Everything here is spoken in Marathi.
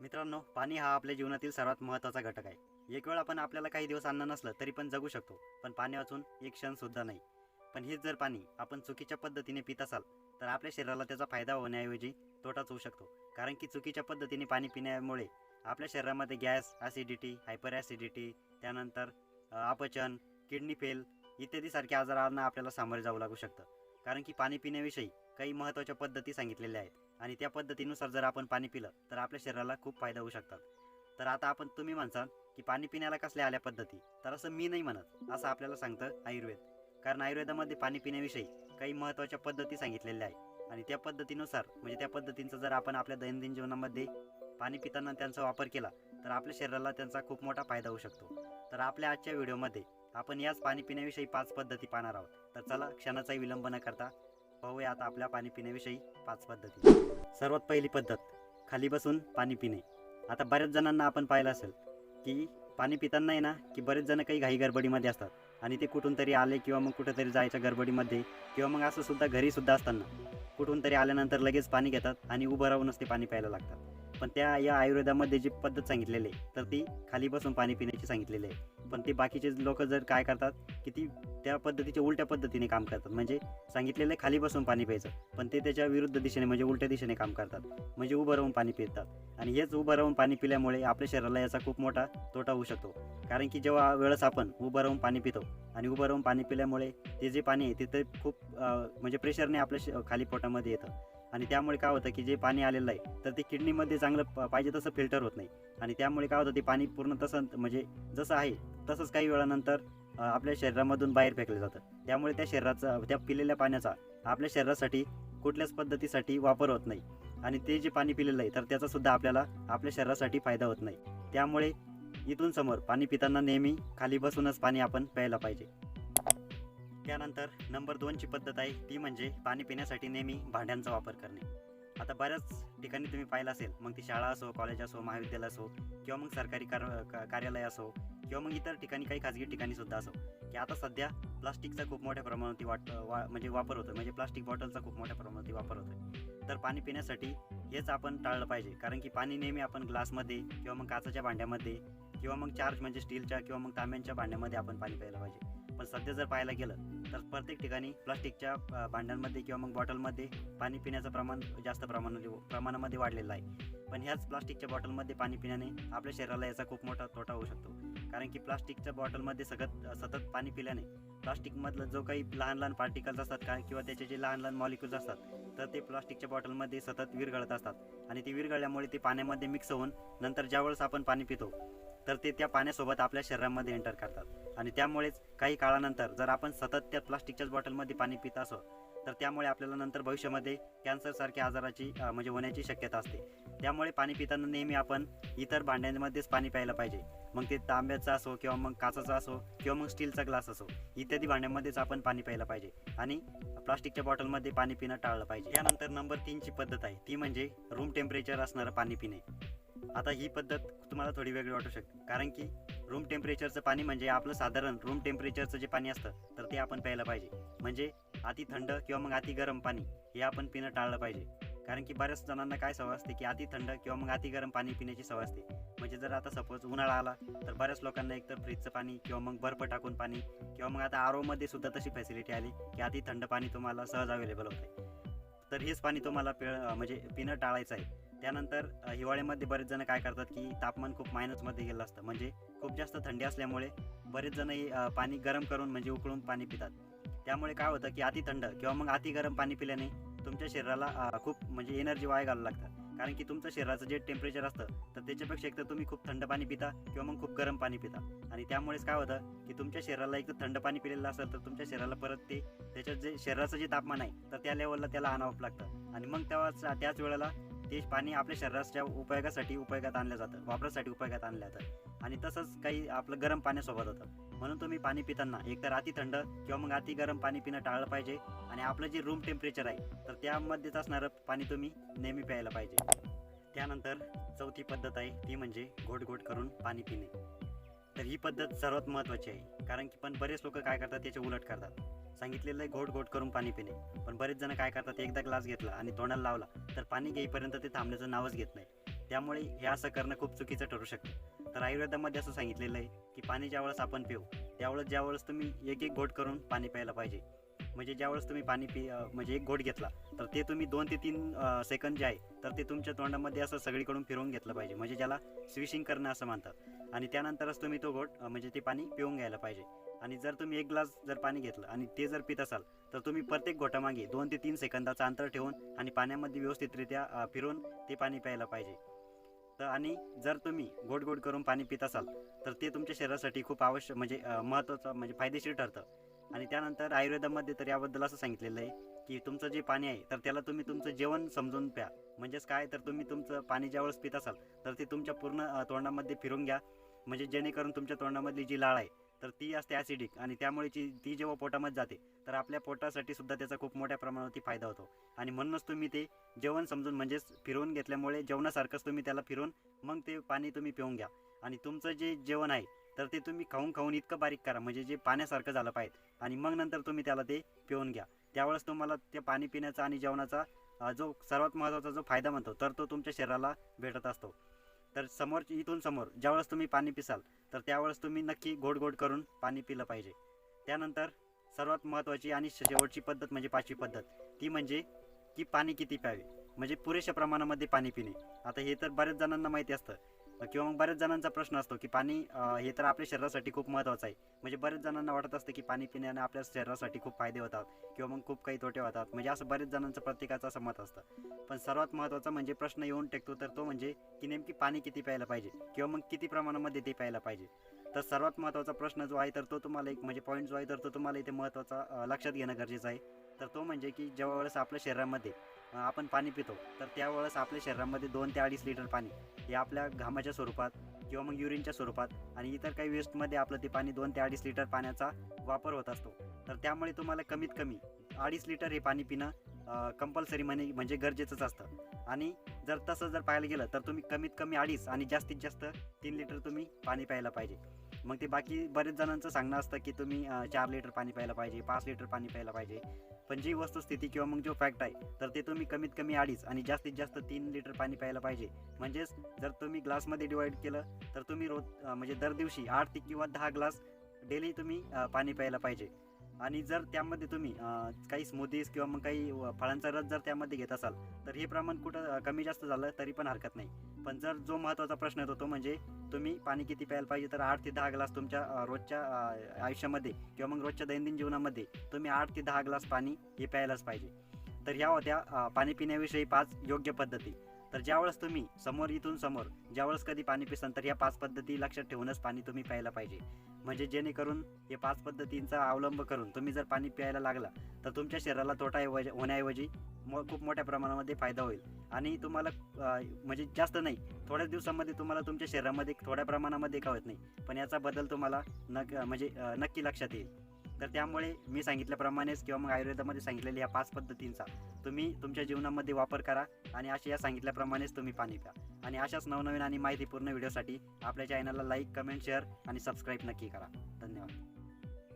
मित्रांनो पाणी हा आपल्या जीवनातील सर्वात महत्त्वाचा घटक आहे. एक वेळ आपण आपल्याला काही दिवस अन्न नसलं तरी पण जगू शकतो पण पाणी वाचून एक क्षण सुद्धा नाही. पण हेच जर पाणी आपण चुकीच्या पद्धतीने पित असाल तर आपल्या शरीराला त्याचा फायदा होण्याऐवजी तोटाच होऊ शकतो. कारण की चुकीच्या पद्धतीने पाणी पिण्यामुळे आपल्या शरीरामध्ये गॅस ॲसिडिटी हायपर ॲसिडिटी त्यानंतर अपचन किडनी फेल इत्यादीसारख्या आजारांना आपल्याला सामोरे जावं लागू शकतं. कारण की पाणी पिण्याविषयी काही महत्त्वाच्या पद्धती सांगितलेल्या आहेत. आणि त्या पद्धतीनुसार जर आपण पाणी पिलं तर आपल्या शरीराला खूप फायदा होऊ शकतात. तर आता आपण तुम्ही म्हणसाल की पाणी पिण्याला कसल्या आल्या पद्धती? तर असं मी नाही म्हणत असं आपल्याला सांगतं आयुर्वेद. कारण आयुर्वेदामध्ये पाणी पिण्याविषयी काही महत्त्वाच्या पद्धती सांगितलेल्या आहे आणि त्या पद्धतीनुसार म्हणजे त्या पद्धतींचा जर आपण आपल्या दैनंदिन जीवनामध्ये पाणी पिताना त्यांचा वापर केला तर आपल्या शरीराला त्यांचा खूप मोठा फायदा होऊ शकतो. तर आपल्या आजच्या व्हिडिओमध्ये आपण याच पाणी पिण्याविषयी पाच पद्धती पाहणार आहोत. तर चला क्षणाचाही विलंब न करता पाहूया आता आपल्या पाणी पिण्याविषयी पाच पद्धती. सर्वात पहिली पद्धत खाली बसून पाणी पिणे. आता बऱ्याच जणांना आपण पाहिलं असेल की पाणी पिताना आहे ना की बरेच जण काही घाई गडबडीमध्ये असतात. आणि ते कुठून तरी आले किंवा मग कुठेतरी जायच्या गडबडीमध्ये किंवा मग असं सुद्धा घरी सुद्धा असताना कुठून तरी आल्यानंतर लगेच पाणी घेतात आणि उभं राहूनच ते पाणी प्यायला लागतात. पण त्या या आयुर्वेदामध्ये जी पद्धत सांगितलेली आहे तर ती खाली बसून पाणी पिण्याची सांगितलेली आहे. पण ते बाकीचे लोक जर काय करतात की ती त्या पद्धतीच्या उलट्या पद्धतीने काम करतात. म्हणजे सांगितलेलं आहे खाली बसून पाणी प्यायचं. पण ते त्याच्या विरुद्ध दिशेने म्हणजे उलट्या दिशेने काम करतात. म्हणजे उभं राहून पाणी पितात. आणि हेच उभं राहून पाणी पिल्यामुळे आपल्या शरीराला याचा खूप मोठा तोटा होऊ शकतो. कारण की जेव्हा वेळेस आपण उभं राहून पाणी पितो आणि उभं राहून पाणी पिल्यामुळे ते जे पाणी आहे ते खूप म्हणजे प्रेशरने आपल्या श- खाली पोटामध्ये येतं. आणि त्यामुळे काय होतं की जे पाणी आलेलं आहे तर ते किडनीमध्ये चांगलं प- पाहिजे तसं फिल्टर होत नाही. आणि त्यामुळे काय होतं ते पाणी पूर्ण तसं म्हणजे जसं आहे तसंच काही वेळानंतर आपल्या शरीरामधून बाहेर फेकलं जातं. त्यामुळे त्या शरीराचा त्या पिलेल्या पाण्याचा आपल्या शरीरासाठी कुठल्याच पद्धतीसाठी वापर होत नाही. आणि ते जे पाणी पिलेलं आहे तर त्याचासुद्धा आपल्याला आपल्या शरीरासाठी फायदा होत नाही. त्यामुळे इथून समोर पाणी पिताना नेहमी खाली बसूनच पाणी आपण प्यायला पाहिजे. त्यानंतर नंबर दोनची पद्धत आहे ती म्हणजे पाणी पिण्यासाठी नेहमी भांड्यांचा वापर करणे. आता बऱ्याच ठिकाणी तुम्ही पाहिलं असेल मग ती शाळा असो कॉलेज असो महाविद्यालय असो किंवा मग सरकारी कार का- कार्यालय असो किंवा मग इतर ठिकाणी काही खाजगी ठिकाणीसुद्धा असो की आता सध्या प्लास्टिकचा खूप मोठ्या प्रमाणात वाट वा म्हणजे वापर होतो म्हणजे प्लास्टिक बॉटलचा खूप मोठ्या प्रमाणात वापर होतो तर पाणी पिण्यासाठी हेच आपण टाळलं पाहिजे कारण की पाणी नेहमी आपण ग्लासमध्ये किंवा मग काचाच्या भांड्यामध्ये किंवा मग चार्ज म्हणजे स्टीलच्या किंवा मग तांब्यांच्या भांड्यामध्ये आपण पाणी प्यायला पाहिजे. पण सध्या जर पाहायला गेलं तर प्रत्येक ठिकाणी प्लास्टिकच्या भांड्यांमध्ये किंवा मग बॉटलमध्ये पाणी पिण्याचं प्रमाण जास्त प्रमाणामध्ये प्रमाणामध्ये वाढलेलं आहे. पण ह्याच प्लास्टिकच्या बॉटलमध्ये पाणी पिण्याने आपल्या शरीराला याचा खूप मोठा तोटा होऊ शकतो. कारण की प्लास्टिकच्या बॉटलमध्ये सतत सतत पाणी पिल्याने प्लास्टिकमधलं जो काही लहान लहान पार्टिकल्स असतात का किंवा त्याचे जे लहान लहान मॉलिक्युल्स असतात तर ते प्लास्टिकच्या बॉटलमध्ये सतत विरघळत असतात. आणि ते विरघळल्यामुळे ते पाण्यामध्ये मिक्स होऊन नंतर ज्यावेळेस आपण पाणी पितो तर ते त्या पाण्यासोबत आपल्या शरीरामध्ये एंटर करतात. आणि त्यामुळेच काही काळानंतर जर आपण सतत त्या प्लास्टिकच्याच बॉटलमध्ये पाणी पित असो तर त्यामुळे आपल्याला नंतर भविष्यामध्ये कॅन्सरसारख्या आजाराची म्हणजे होण्याची शक्यता असते. त्यामुळे पाणी पिताना नेहमी आपण इतर भांड्यांमध्येच पाणी प्यायला पाहिजे. मग ते तांब्याचं असो किंवा मग काचाचा असो किंवा मग स्टीलचा ग्लास असो इत्यादी भांड्यांमध्येच आपण पाणी प्यायला पाहिजे. आणि प्लास्टिकच्या बॉटलमध्ये पाणी पिणं टाळलं पाहिजे. यानंतर नंबर तीनची पद्धत आहे. ती म्हणजे रूम टेम्परेचर असणारं पाणी पिणे. आता ही पद्धत तुम्हाला थोडी वेगळी वाटू शकते. कारण की रूम टेम्परेचरचं पाणी म्हणजे आपलं साधारण रूम टेम्परेचरचं जे पाणी असतं तर ते आपण प्यायला पाहिजे. म्हणजे अति थंड किंवा मग अति गरम पाणी हे आपण पिणं टाळलं पाहिजे. कारण की बऱ्याच जणांना काय सवय असते की अति थंड किंवा मग अति गरम पाणी पिण्याची सवय असते. म्हणजे जर आता सपोज उन्हाळा आला तर बऱ्याच लोकांना एकतर फ्रीजचं पाणी किंवा मग बर्फ टाकून पाणी किंवा मग आता आरमध्ये सुद्धा तशी फॅसिलिटी आली की अति थंड पाणी तुम्हाला सहज अवेलेबल होते तर हेच पाणी तुम्हाला पिळ म्हणजे पिणं टाळायचं आहे. त्यानंतर हिवाळ्यामध्ये बरेच जण काय करतात की तापमान खूप मायनसमध्ये गेलं असतं. म्हणजे खूप जास्त थंडी असल्यामुळे बरेच जण पाणी गरम करून म्हणजे उकळून पाणी पितात. त्यामुळे काय होतं की अति थंड किंवा मग अति गरम पाणी पिल्याने तुमच्या शरीराला खूप म्हणजे एनर्जी वाया घालावं लागतं कारण की तुमचं शरीराचं जे टेम्परेचर असतं तर त्याच्यापेक्षा एक तर तुम्ही खूप थंड पाणी पिता किंवा मग खूप गरम पाणी पिता. आणि त्यामुळेच काय होतं की तुमच्या शरीराला एकतर थंड पाणी पिलेलं असेल तर तुमच्या शरीराला परत ते त्याच्यात जे शरीराचं जे तापमान आहे तर त्या लेवलला त्याला आणावं लागतं. आणि मग तेव्हाच त्याच वेळेला ते पाणी आपल्या शरीराच्या उपयोगासाठी उपयोगात आणलं जातं वापरासाठी उपयोगात आणलं जातं. आणि तसंच काही आपलं गरम पाण्यासोबत होतं. म्हणून तुम्ही पाणी पिताना एकतर अति थंड किंवा मग अति गरम पाणी पिणं टाळलं पाहिजे. आणि आपलं जे रूम टेम्परेचर आहे तर त्यामध्येच असणारं पाणी तुम्ही नेहमी प्यायला पाहिजे. त्यानंतर चौथी पद्धत आहे ती म्हणजे घोट घोट करून पाणी पिणे. तर ही पद्धत सर्वात महत्त्वाची आहे. कारण की पण बरेच लोक काय करतात त्याचे उलट करतात. सांगितलेलं आहे घोट घोट करून पाणी पिणे. पण बरेच जण काय करतात एकदा ग्लास घेतला आणि तोंडाला लावला तर पाणी घेईपर्यंत ते थांबण्याचं नावच घेत नाही त्यामुळे हे असं करणं खूप चुकीचं ठरू शकतं. तर आयुर्वेदामध्ये असं सांगितलेलं आहे की पाणी ज्यावेळेस आपण पिऊ त्यावेळेस ज्यावेळेस तुम्ही एक एक घोट करून पाणी प्यायला पाहिजे. म्हणजे ज्यावेळेस तुम्ही पाणी पि म्हणजे एक घोट घेतला तर ते तुम्ही दोन ते तीन सेकंद जे आहे तर ते तुमच्या तोंडामध्ये असं सगळीकडून फिरवून घेतलं पाहिजे. म्हणजे ज्याला स्विशिंग करणं असं म्हणतात. आणि त्यानंतरच तुम्ही तो घोट म्हणजे ते पाणी पिऊन घ्यायला पाहिजे. आणि जर तुम्ही एक ग्लास जर पाणी घेतलं आणि ते जर पित असाल तर तुम्ही प्रत्येक घोटामागे दोन ते तीन सेकंदाचं अंतर ठेवून आणि पाण्यामध्ये व्यवस्थितरित्या फिरून फिरवून ते पाणी प्यायला पाहिजे. तर आणि जर तुम्ही गोड गोड करून पाणी पित असाल तर ते तुमच्या शरीरासाठी खूप आवश्यक म्हणजे महत्त्वाचं म्हणजे फायदेशीर ठरतं. आणि त्यानंतर आयुर्वेदामध्ये तर याबद्दल असं सांगितलेलं आहे की तुमचं जे पाणी आहे तर त्याला तुम्ही तुमचं जेवण समजून प्या. म्हणजेच काय? तर तुम्ही तुमचं पाणी ज्यावेळेस पित असाल तर ते तुमच्या पूर्ण तोंडामध्ये फिरून घ्या. म्हणजे जेणेकरून तुमच्या तोंडामधली जी लाळ आहे तर ती असते ॲसिडिक आणि त्यामुळे ती ती जेव्हा पोटामध्ये जाते तर आपल्या पोटासाठी सुद्धा त्याचा खूप मोठ्या प्रमाणावरती फायदा होतो. आणि म्हणूनच तुम्ही ते जेवण समजून म्हणजेच फिरवून घेतल्यामुळे जेवणासारखंच तुम्ही त्याला फिरवून मग ते पाणी तुम्ही पिऊन घ्या. आणि तुमचं जे जेवण आहे तर ते तुम्ही खाऊन खाऊन इतकं बारीक करा म्हणजे जे पाण्यासारखं झालं पाहिजे. आणि मग नंतर तुम्ही त्याला ते पिऊन घ्या. त्यावेळेस तुम्हाला ते पाणी पिण्याचा आणि जेवणाचा जो सर्वात महत्त्वाचा जो फायदा म्हणतो तर तो तुमच्या शरीराला भेटत असतो. तर समोर इथून समोर ज्यावेळेस तुम्ही पाणी पिसाल तर त्यावेळेस तुम्ही नक्की गोड गोड करून पाणी पिलं पाहिजे. त्यानंतर सर्वात महत्त्वाची आणि शेवटची पद्धत म्हणजे पाचवी पद्धत. ती म्हणजे की पाणी किती प्यावे. म्हणजे पुरेशा प्रमाणामध्ये पाणी पिणे. आता हे तर बऱ्याच जणांना माहिती असतं. किंवा मग बऱ्याच जणांचा प्रश्न असतो की पाणी हे तर आपल्या शरीरासाठी खूप महत्त्वाचं आहे. म्हणजे बऱ्याच जणांना वाटत असतं की पाणी पिण्याने आपल्या शरीरासाठी खूप फायदे होतात किंवा मग खूप काही तोटे होतात. म्हणजे असं बरेच जणांचं प्रत्येकाचं असं मत असतं. पण सर्वात महत्त्वाचा म्हणजे प्रश्न येऊन टेकतो तर तो म्हणजे की नेमकी पाणी किती प्यायला पाहिजे किंवा मग किती प्रमाणामध्ये ते प्यायला पाहिजे. तर सर्वात महत्त्वाचा प्रश्न जो आहे तर तो तुम्हाला एक म्हणजे पॉईंट जो आहे तर तो तुम्हाला इथे महत्त्वाचा लक्षात घेणं गरजेचं आहे. तर तो म्हणजे की ज्या वेळेस आपल्या शरीरामध्ये आपण पाणी पितो. तर त्यावेळेस आपल्या शरीरामध्ये दोन ते अडीच लिटर पाणी हे आपल्या घामाच्या स्वरूपात किंवा मग युरिनच्या स्वरूपात आणि इतर काही वेस्टमध्ये आपलं ते पाणी दोन ते अडीच लिटर पाण्याचा वापर होत असतो. तर त्यामुळे तुम्हाला कमीत कमी अडीच लिटर हे पाणी पिणं कंपल्सरी म्हणे म्हणजे गरजेचंच असतं. आणि जर तसं जर पाहायला गेलं तर तुम्ही कमीत कमी अडीच आणि जास्तीत जास्त तीन लिटर तुम्ही पाणी प्यायला पाहिजे. मग ते बाकी बरेच जणांचं सांगणं असतं की तुम्ही चार लिटर पाणी प्यायला पाहिजे पाच लिटर पाणी प्यायला पाहिजे. पण जी वस्तुस्थिती किंवा मग जो फॅक्ट आहे तर ते तुम्ही कमीत कमी अडीच आणि जास्तीत जास्त तीन लिटर पाणी प्यायला पाहिजे. म्हणजेच जर तुम्ही ग्लासमध्ये डिवाईड केलं तर तुम्ही रोज म्हणजे दर दिवशी आठ ते किंवा दहा ग्लास डेली तुम्ही पाणी प्यायला पाहिजे. आणि जर त्यामध्ये तुम्ही काही स्मूदीज किंवा मग काही फळांचा रस जर त्यामध्ये घेत असाल तर हे प्रमाण कुठं कमी जास्त झालं तरी पण हरकत नाही. पण जर जो महत्त्वाचा प्रश्न येतो तो म्हणजे तुम्ही पाणी किती प्यायला पाहिजे तर आठ ते दहा ग्लास तुमच्या रोजच्या आयुष्यामध्ये किंवा मग रोजच्या दैनंदिन जीवनामध्ये तुम्ही आठ ते दहा ग्लास पाणी हे प्यायलाच पाहिजे. तर ह्या होत्या पाणी पिण्याविषयी पाच योग्य पद्धती. तर ज्यावेळेस तुम्ही समोर इथून समोर ज्यावेळेस कधी पाणी पिसाल तर या पाच पद्धती लक्षात ठेवूनच पाणी तुम्ही प्यायला पाहिजे. म्हणजे जेणेकरून हे पाच पद्धतींचा अवलंब करून तुम्ही जर पाणी प्यायला लागला तर तुमच्या शरीराला तोटा होण्याऐवजी मो खूप मोठ्या प्रमाणामध्ये फायदा होईल. आणि तुम्हाला म्हणजे जास्त नाही थोड्याच दिवसामध्ये तुम्हाला तुमच्या शरीरामध्ये थोड्या प्रमाणामध्ये का होत नाही. पण याचा बदल तुम्हाला नक म्हणजे नक्की लक्षात येईल. तर त्यामुळे मी सांगितल्याप्रमाणेच किंवा मग आयुर्वेदामध्ये सांगितलेल्या या पाच पद्धतींचा तुम्ही तुमच्या जीवनामध्ये वापर करा आणि अशा या सांगितल्याप्रमाणेच तुम्ही पाणी प्या. आणि अशाच नवनवीन आणि माहितीपूर्ण व्हिडिओसाठी आपल्या चॅनलला लाईक कमेंट शेअर आणि सबस्क्राईब नक्की करा. धन्यवाद.